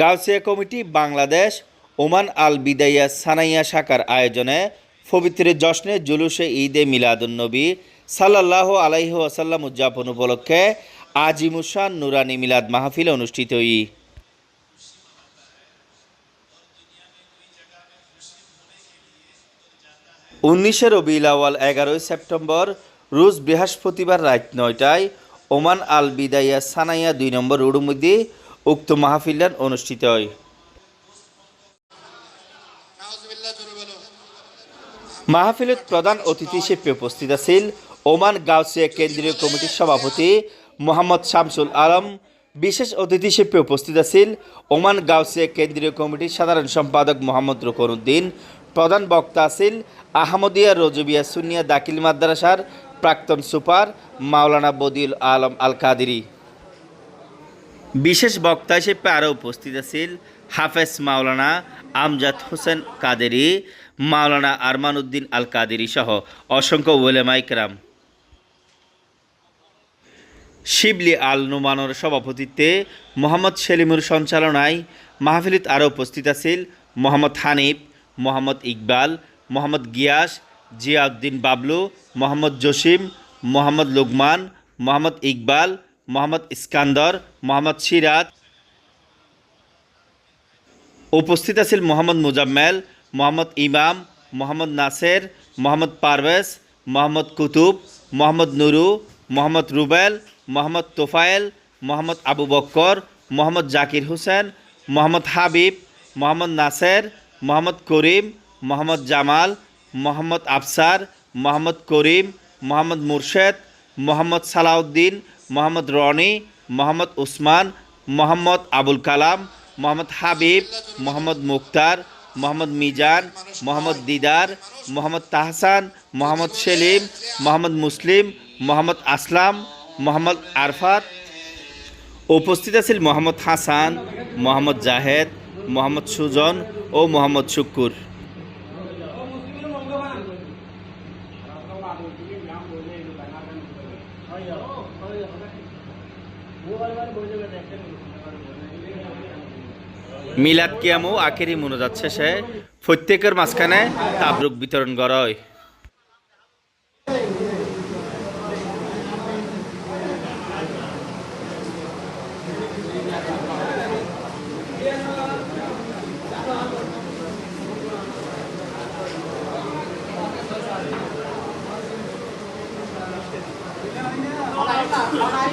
Gausia committee Bangladesh, Oman Al Bidaya Sanaiya শাখার আয়োজনে পবিত্র জশ্নে জুলুসে ঈদে মিলাদুন্নবী সাল্লাহ আলাইহি আসাল্লাম উদযাপন উপলক্ষে আজিমুসান নুরানি মিলাদ মাহফিল অনুষ্ঠিত ই। উনিশে রবিউল এগারোই সেপ্টেম্বর, রোজ বৃহস্পতিবার রাত নয়টায় ওমান আল বিদাইয়া সানাইয়া দুই নম্বর রোডের মধ্যে উক্ত মাহফিলান অনুষ্ঠিত হয়। মাহফিলত প্রধান অতিথি হিসেবে উপস্থিত আছেন ওমান গাউসিয়া কেন্দ্রীয় কমিটির সভাপতি মোহাম্মদ শামসুল আলম। বিশেষ অতিথি হিসেবে উপস্থিত আছেন ওমান গাউসিয়া কেন্দ্রীয় কমিটির সাধারণ সম্পাদক মোহাম্মদ রুকনুদ্দিন। প্রধান বক্তা আছেন আহমদিয়া রজবিয়া সুনিয়া দাখিল মাদ্রাসার প্রাক্তন সুপার মাওলানা বদিউল আলম আল কাদিরি বিশেষ বক্তা হিসেবে আরও উপস্থিত আছেন হাফেজ মাওলানা আমজাদ হোসেন কাদেরি, মাওলানা আরমান উদ্দিন আল কাদেরি সহ অসংখ্য ওলেমাইকরাম শিবলি আল নুমানোর সভাপতিত্বে মোহাম্মদ সেলিমুর সঞ্চালনায় মাহফিলিত আরও উপস্থিত আছেন মোহাম্মদ হানিফ, মোহাম্মদ ইকবাল, মোহাম্মদ গিয়াস, জিয়াউদ্দিন বাবলু, মোহাম্মদ জসিম, মোহাম্মদ লুকমান, মোহাম্মদ ইকবাল মোহাম্মদ ইস্কান্দর, মোহাম্মদ সিরাজ। উপস্থিত আছেন মোহাম্মদ মুজাম্মেল, মোহাম্মদ ইমাম, মোহাম্মদ নাসের, মোহাম্মদ পারভেজ, মোহাম্মদ কুতুব, মোহাম্মদ নুরু, মোহাম্মদ রুবেল, মোহাম্মদ তোফায়েল, মোহাম্মদ আবু বক্কর, মোহাম্মদ জাকির হোসেন, মোহাম্মদ হাবিব, মোহাম্মদ নাসের, মোহাম্মদ করিম, মোহাম্মদ জামাল, মোহাম্মদ আফসার, মোহাম্মদ করিম, মোহাম্মদ মুর্শেদ, মোহাম্মদ সালাউদ্দিন মোহাম্মদ রনি, মোহাম্মদ উসমান, মোহাম্মদ আবুল কালাম, মোহাম্মদ হাবিব, মোহাম্মদ মুক্তার, মোহাম্মদ মিজান, মোহাম্মদ দিদার, মোহাম্মদ তাহসান, মোহাম্মদ সেলিম, মোহাম্মদ মুসলিম, মোহাম্মদ আসলাম, মোহাম্মদ আরফাত। উপস্থিত আছেন মোহাম্মদ হাসান, মোহাম্মদ জাহেদ, মোহাম্মদ সুজন ও মোহাম্মদ শুক্কুর। মিলাদ কিয়ামও আখেরি মনোজাত শেষে প্রত্যেকের মাঝখানে তাবরুক বিতরণ করা Bye.